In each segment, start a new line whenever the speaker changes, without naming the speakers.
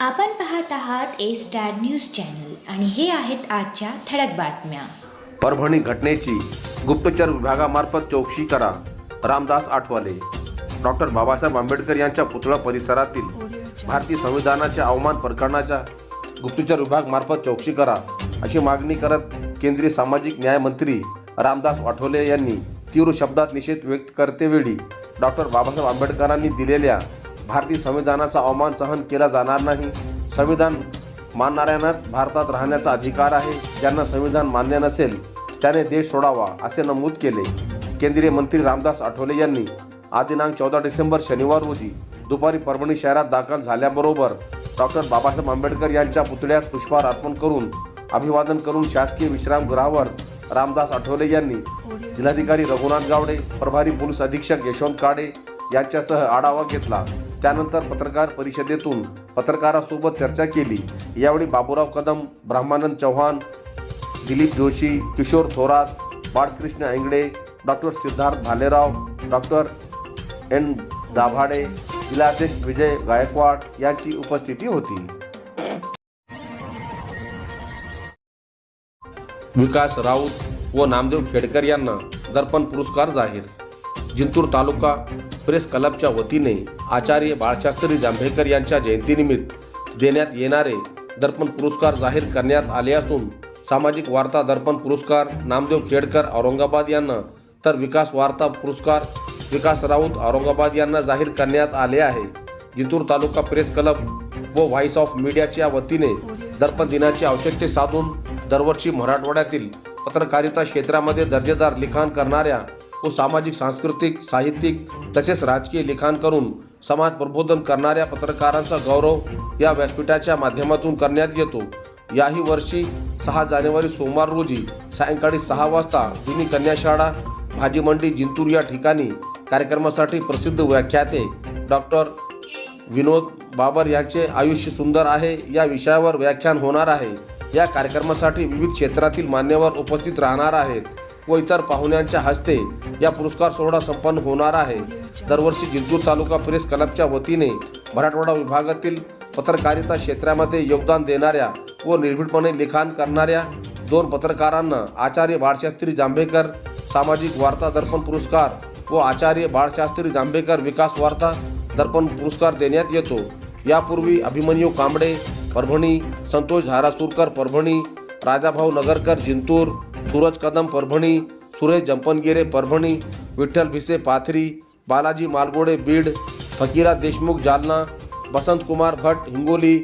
आपण पाहत आहात ए स्टार न्यूज चॅनल आणि हे आहेत आजच्या ठळक बातम्या.
परभणी घटनेची गुप्तचर विभागामार्फत चौकशी करा रामदास आठवले. डॉक्टर बाबासाहेब आंबेडकर यांच्या पुतळा परिसरातील भारतीय संविधानाच्या अवमान प्रकरणाच्या गुप्तचर विभाग मार्फत चौकशी करा अशी मागणी करत केंद्रीय सामाजिक न्याय मंत्री रामदास आठवले यांनी तीव्र शब्दात निषेध व्यक्त करतेवेळी डॉक्टर बाबासाहेब आंबेडकरांनी दिलेल्या भारतीय संविधानाचा अवमान सहन केला जाणार नाही. संविधान मानणाऱ्यांनाच भारतात राहण्याचा अधिकार आहे. ज्यांना संविधान मान्य नसेल त्याने देश सोडावा असे नमूद केले. केंद्रीय मंत्री रामदास आठवले यांनी आदिनांक दिनांक चौदा डिसेंबर शनिवार रोजी दुपारी परभणी शहरात दाखल झाल्याबरोबर डॉक्टर बाबासाहेब आंबेडकर यांच्या पुतळ्यास पुष्पहार अर्पण करून अभिवादन करून शासकीय विश्रामगृहावर रामदास आठवले यांनी जिल्हाधिकारी रघुनाथ गावडे प्रभारी पोलीस अधीक्षक यशवंत काडे यांच्यासह आढावा घेतला. त्यानंतर पत्रकार परिषदेतून पत्रकारासोबत चर्चा केली. यावेळी Baburao Kadam Brahmanand Chavan Dilip Joshi Kishor Thorat Balkrishna Aingade doctor Siddharth Bhalerao doctor N Dabhade जिल्हाध्यक्ष विजय गायकवाड यांची उपस्थिती होती. विकास राऊत व नामदेव खेडकर यांना दर्पण पुरस्कार जाहीर. जिंतूर तालुका प्रेस क्लबच्या वतीने आचार्य बाळशास्त्री जांभेकर यांच्या जयंतीनिमित्त देण्यात येणारे दर्पण पुरस्कार जाहीर करण्यात आले असून सामाजिक वार्ता दर्पण पुरस्कार नामदेव खेडकर औरंगाबाद यांना तर विकास वार्ता पुरस्कार विकास राऊत औरंगाबाद यांना जाहीर करण्यात आले आहे. जिंतूर तालुका प्रेस क्लब व व्हॉइस ऑफ मीडियाच्या वतीने दर्पण दिनाचे औचित्य साधून दरवर्षी मराठवाड्यातील पत्रकारिता क्षेत्रामध्ये दर्जेदार लिखाण करणाऱ्या व सामाजिक सांस्कृतिक साहित्यिक तसेच राजकीय लिखाण करून समाज प्रबोधन करणाऱ्या पत्रकारांचा गौरव या व्यासपीठाच्या माध्यमातून करण्यात येतो. याही वर्षी सहा जानेवारी सोमवार रोजी सायंकाळी सहा वाजता जुनी कन्याशाळा भाजी मंडी जिंतूर या ठिकाणी कार्यक्रमासाठी प्रसिद्ध व्याख्याते डॉक्टर विनोद बाबर यांचे आयुष्य सुंदर आहे. या विषयावर व्याख्यान होणार आहे. या कार्यक्रमासाठी विविध क्षेत्रातील मान्यवर उपस्थित राहणार आहेत. व इतर पाहुण्यांच्या हस्ते या पुरस्कार सोहळा संपन्न होणार आहे. दरवर्षी जिंतूर तालुका प्रेस क्लबच्या वतीने मराठवाडा विभागातील पत्रकारिता क्षेत्रामध्ये योगदान देणाऱ्या व निर्भीडपणे लिखाण करणाऱ्या दोन पत्रकारांना आचार्य बाळशास्त्री जांभेकर सामाजिक वार्ता दर्पण पुरस्कार व आचार्य बाळशास्त्री जांभेकर विकास वार्ता दर्पण पुरस्कार देण्यात येतो. यापूर्वी अभिमन्यू कांबळे परभणी संतोष धारासूरकर परभणी राजाभाऊ नगरकर जिंतूर सूरज कदम परभणी सुरेश जंपनगिरे परभणी विठ्ठल भिसे पाथरी बालाजी मालगोडे बीड फकीरा देशमुख जालना बसंतकुमार भट हिंगोली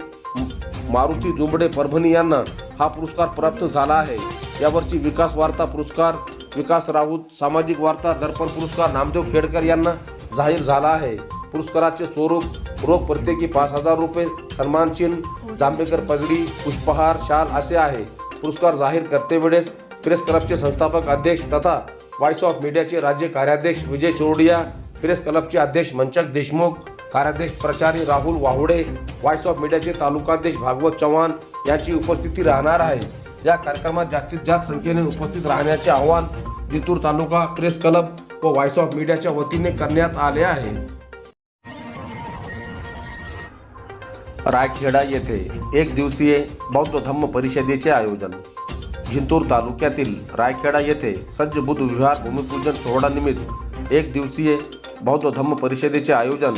मारुती जुंबडे परभणी यांना हा पुरस्कार प्राप्त झाला आहे. यावर्षी विकास वार्ता पुरस्कार विकास राऊत सामाजिक वार्ता दर्पण पुरस्कार नामदेव खेडकर यांना जाहीर झाला आहे. पुरस्काराचे स्वरूप रोख प्रत्येकी पाच हजार रुपये सन्मानचिन्ह जांभेकर पगडी पुष्पहार शाल असे आहे. पुरस्कार जाहीर करतेवेळेस प्रेस क्लबचे संस्थापक अध्यक्ष तथा व्हॉइस ऑफ मीडियाचे राज्य कार्याध्यक्ष विजय चोरडिया प्रेस क्लबचे अध्यक्ष मंचक देशमुख कार्याध्यक्ष प्रचारी राहुल वाहुडे व्हॉइस ऑफ मीडियाचे तालुकाध्यक्ष भागवत चव्हाण यांची उपस्थिती राहणार आहे. या कार्यक्रमात जास्तीत जास्त संख्येने उपस्थित राहण्याचे आवाहन जितूर तालुका प्रेस क्लब व व्हॉइस ऑफ मीडियाच्या वतीने करण्यात आले आहे. रायखेडा येथे एक दिवसीय बौद्ध धम्म परिषदेचे आयोजन. जिंतूर तालुक्यातील रायखेडा येथे सज्ज बुद्ध विहार भूमिपूजन सोहळ्यानिमित्त एक दिवसीय बौद्ध धम्म परिषदेचे आयोजन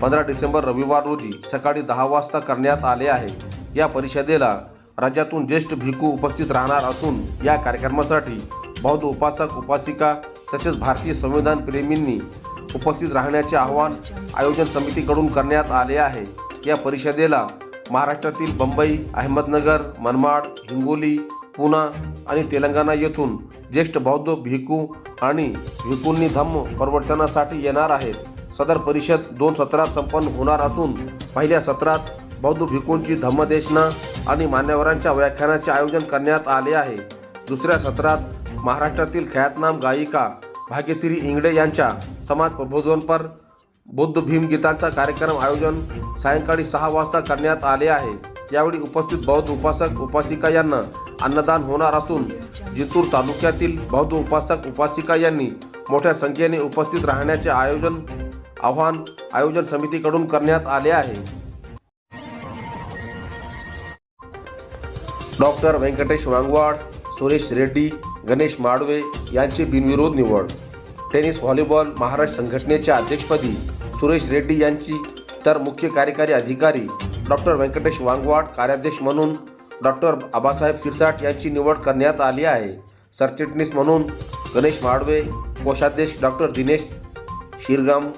पंधरा डिसेंबर रविवार रोजी सकाळी दहा वाजता करण्यात आले आहे. या परिषदेला राज्यातून ज्येष्ठ भिक्खू उपस्थित राहणार असून या कार्यक्रमासाठी बौद्ध उपासक उपासिका तसेच भारतीय संविधान प्रेमींनी उपस्थित राहण्याचे आवाहन आयोजन समितीकडून करण्यात आले आहे. या परिषदेला महाराष्ट्रातील बंबई अहमदनगर मनमाड हिंगोली पुणा आणि तेलंगणा येथून ज्येष्ठ बौद्ध भिकू आणि भिकूंनी धम्म प्रवर्तनासाठी येणार आहेत. सदर परिषद दोन सत्रात संपन्न होणार असून पहिल्या सत्रात बौद्ध भिकूंची धम्मदेशना आणि मान्यवरांच्या व्याख्यानाचे आयोजन करण्यात आले आहे. दुसऱ्या सत्रात महाराष्ट्रातील ख्यातनाम गायिका भाग्यश्री इंगडे यांच्या समाज प्रबोधनपर बौद्ध भीम गीतांचा कार्यक्रम आयोजन सायंकाळी सहा वाजता करण्यात आले आहे. यावेळी उपस्थित बौद्ध उपासक उपासिका यांना अन्नदान होणार असून जिंतूर तालुक्यातील बौद्ध उपासक उपासिका यांनी मोठ्या संख्येने उपस्थित राहण्याचे आयोजन आव्हान आयोजन समितीकडून करण्यात आले आहे. डॉक्टर व्यंकटेश वांगवाड सुरेश रेड्डी गणेश माडवे यांची बिनविरोध निवड. टेनिस व्हॉलीबॉल महाराष्ट्र संघटनेच्या अध्यक्षपदी सुरेश रेड्डी यांची तर मुख्य कार्यकारी अधिकारी डॉक्टर व्यंकटेश वांगवाड कार्याध्यक्ष म्हणून डॉक्टर आबासाहेब सिरसाट यांची निवड करण्यात आली आहे. सरचिटणीस म्हणून गणेश माडवे कोषाध्यक्ष डॉक्टर दिनेश शिरगाम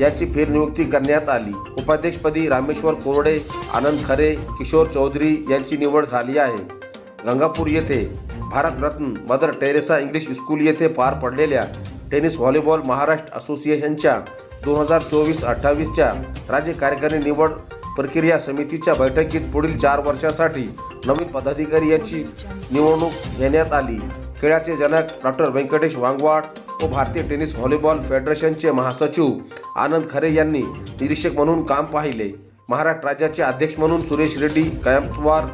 यांची फेरनियुक्ती करण्यात आली. उपाध्यक्षपदी रामेश्वर कोरडे आनंद खरे किशोर चौधरी यांची निवड झाली आहे. गंगापूर येथे Bharat Ratna mother Teresa English school येथे पार पडलेल्या टेनिस व्हॉलीबॉल महाराष्ट्र असोसिएशनच्या दोन हजार चोवीस अठ्ठावीसच्या राज्य कार्यकारी निवड प्रक्रिया समितीच्या बैठकीत पुढील चार वर्षासाठी नवीन पदाधिकारी यांची निवडणूक घेण्यात आली. खेळाचे जनक डॉक्टर व्यंकटेश वांगवाड व भारतीय टेनिस व्हॉलीबॉल फेडरेशनचे महासचिव आनंद खरे यांनी निरीक्षक म्हणून काम पाहिले. महाराष्ट्र राज्याचे अध्यक्ष म्हणून सुरेश रेड्डी कयमतवार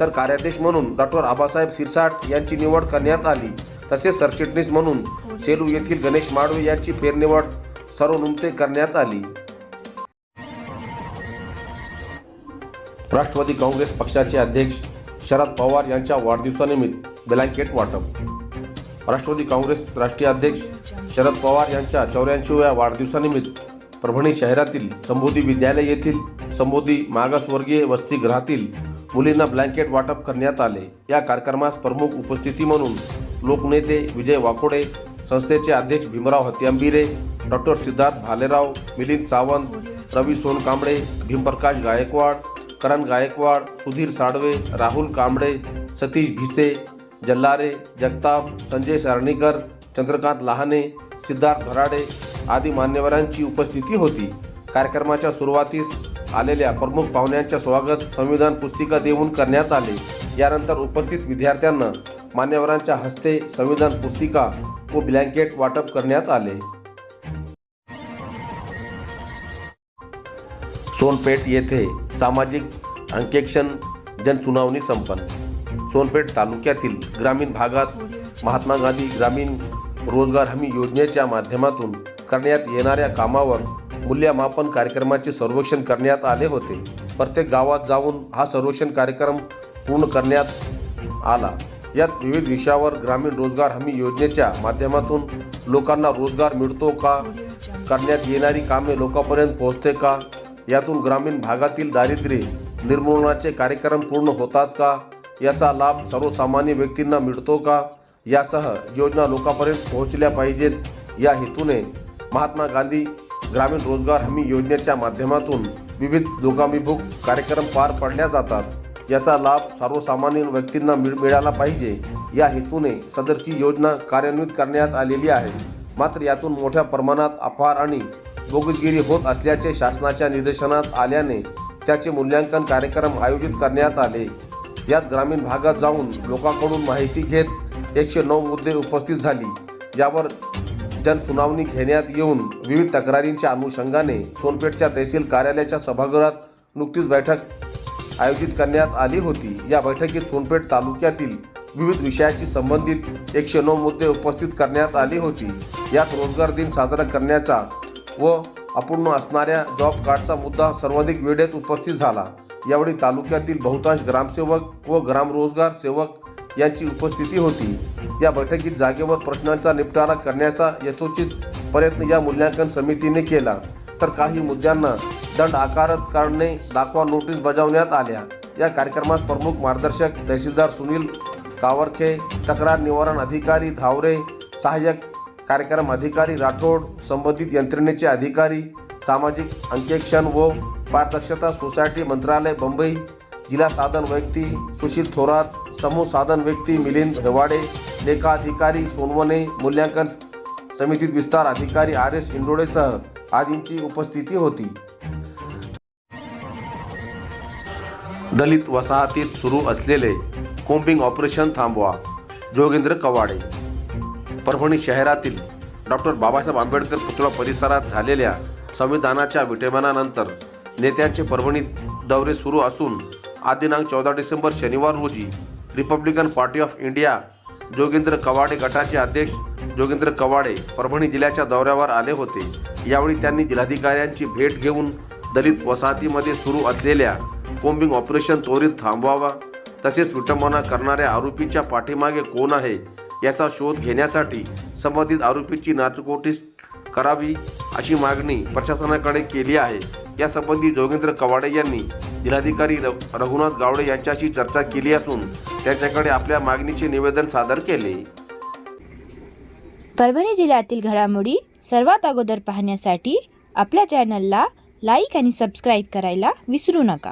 तर कार्याध्यक्ष म्हणून डॉक्टर आबासाहेब सिरसाट यांची निवड करण्यात आली. तसेच सरचिटणीस म्हणून सेलू येथील गणेश माडवे यांची फेरनिवड सर्वनुमते करण्यात आली. राष्ट्रवादी काँग्रेस पक्षाचे अध्यक्ष शरद पवार यांच्या वाढदिवसानिमित्त ब्लँकेट वाटप. राष्ट्रवादी काँग्रेस राष्ट्रीय अध्यक्ष शरद पवार यांच्या चौऱ्याऐंशीव्या वाढदिवसानिमित्त परभणी शहरातील संबोधी विद्यालय येथील संबोधी मागासवर्गीय वसतिगृहातील मुलींना ब्लँकेट वाटप करण्यात आले. या कार्यक्रमास प्रमुख उपस्थिती म्हणून लोकनेते विजय वाकोडे संस्थेचे अध्यक्ष भीमराव हत्यांबिरे डॉक्टर सिद्धार्थ भालेराव मिलिंद सावंत रवी सोनकांबळे भीमप्रकाश गायकवाड करण गायकवाड सुधीर साडवे राहुल कांबळे सतीश भिसे जल्लारे जगताप संजय सारणीकर चंद्रकांत लहाने सिद्धार्थ भराडे आदी मान्यवरांची उपस्थिती होती. कार्यक्रमाच्या सुरुवातीस आलेल्या प्रमुख पाहुण्यांच्या स्वागत संविधान पुस्तिका देऊन करण्यात आले. यानंतर उपस्थित विद्यार्थ्यांना मान्यवरांच्या हस्ते संविधान पुस्तिका व ब्लँकेट वाटप करण्यात आले. सोनपेठ येथे सामाजिक अंकेक्षण जनसुनावणी संपन्न. सोनपेठ तालुक्यातील ग्रामीण भागात महात्मा गांधी ग्रामीण रोजगार हमी योजनेच्या माध्यमातून करण्यात येणाऱ्या कामावर मूल्यमापन कार्यक्रमाचे सर्वेक्षण करण्यात आले होते. प्रत्येक गावात जाऊन हा सर्वेक्षण कार्यक्रम पूर्ण करण्यात आला. यात विविध विषयावर ग्रामीण रोजगार हमी योजनेच्या माध्यमातून लोकांना रोजगार मिळतो का? करण्यात येणारी कामे लोकांपर्यंत पोहोचते का? यातून ग्रामीण भागातील दारिद्र्य निर्मूलनाचे कार्यक्रम पूर्ण होतात का? याचा लाभ सर्वसामान्य व्यक्तींना मिळतो का? यासह योजना लोकांपर्यंत पोहोचल्या पाहिजेत. या हेतूने महात्मा गांधी ग्रामीण रोजगार हमी योजनेच्या माध्यमातून विविध लोकाभिमुख कार्यक्रम पार पाडल्या जातात. याचा लाभ सर्वसामान्य व्यक्तींना मिळ मिळाला पाहिजे. या हेतूने सदरची योजना कार्यान्वित करण्यात आलेली आहे. मात्र यातून मोठ्या प्रमाणात अफार आणि बोगसगिरी होत असल्याचे शासनाच्या निदर्शनात आल्याने त्याचे मूल्यांकन कार्यक्रम आयोजित करण्यात आले. यात ग्रामीण भागात जाऊन लोकांकडून माहिती घेत एकशे नऊ मुद्दे उपस्थित झाली. यावर जनसुनावणी घेण्यात येऊन विविध तक्रारींच्या अनुषंगाने सोनपेठच्या तहसील कार्यालयाच्या सभागृहात नुकतीच बैठक आयोजित करण्यात आली होती. या बैठकीत सोनपेठ तालुक्यातील विविध विषयाशी संबंधित एकशे नऊ मुद्दे उपस्थित करण्यात आली होती. यात रोजगार दिन साजरा करण्याचा व अपूर्ण असणाऱ्या जॉब कार्डचा मुद्दा सर्वाधिक वेळेत उपस्थित झाला. यावेळी तालुक्यातील बहुतांश ग्रामसेवक व ग्रामरोजगार सेवक यांची उपस्थिती होती. या बैठकीत जागेवर प्रश्नांचा निपटारा करण्याचा यथोचित प्रयत्न या मूल्यांकन समितीने केला. तर काही मुद्द्यांना दंड आकारत कारणे दाखवा नोटीस बजावण्यात आल्या. या कार्यक्रमास प्रमुख मार्गदर्शक तहसीलदार सुनील कावरखे तक्रार निवारण अधिकारी धावरे सहाय्यक कार्यक्रम अधिकारी राठोड संबंधित यंत्रणेचे अधिकारी सामाजिक अंकेक्षण व पारदर्शकता सोसायटी मंत्रालय मुंबई जिल्हा साधन व्यक्ती सुशील थोरात समूह साधन व्यक्ती मिलिंद हेवाडे लेखाधिकारी सोनवणे मूल्यांकन समितीत विस्तार अधिकारी आर एस इंडोळेसह आदींची उपस्थिती होती. दलित वसाहतीत सुरू असलेले कोम्बिंग ऑपरेशन थांबवा. जोगेंद्र कवाडे परभणी शहरातील डॉक्टर बाबासाहेब आंबेडकर पुतळा परिसरात झालेल्या संविधानाच्या विटंबनानंतर नेत्यांचे परभणीत दौरे सुरू असून आज दिनांक चौदा डिसेंबर शनिवार रोजी Republican Party of India Jogendra Kawade गटाचे अध्यक्ष जोगेंद्र कवाडे परभणी जिल्ह्याच्या दौऱ्यावर आले होते. यावेळी त्यांनी जिल्हाधिकाऱ्यांची भेट घेऊन दलित वसाहतीमध्ये सुरू असलेल्या कोम्बिंग ऑपरेशन त्वरित थांबवावा तसेच विटंबना करणाऱ्या आरोपीच्या पाठीमागे कोण आहे याचा शोध घेण्यासाठी संबंधित आरोपीची नाचकोटीस करावी अशी मागणी प्रशासनाकडे केली आहे. यासंबंधी जोगेंद्र कवाडे यांनी जिल्हाधिकारी र- रघुनाथ गावडे यांच्याशी चर्चा केली असून त्यांच्याकडे आपल्या मागणीचे निवेदन सादर केले.
परभणी जिल्ह्यातील घडामोडी सर्वात अगोदर पाहण्यासाठी आपल्या चॅनलला लाईक आणि सबस्क्राईब करायला विसरू नका.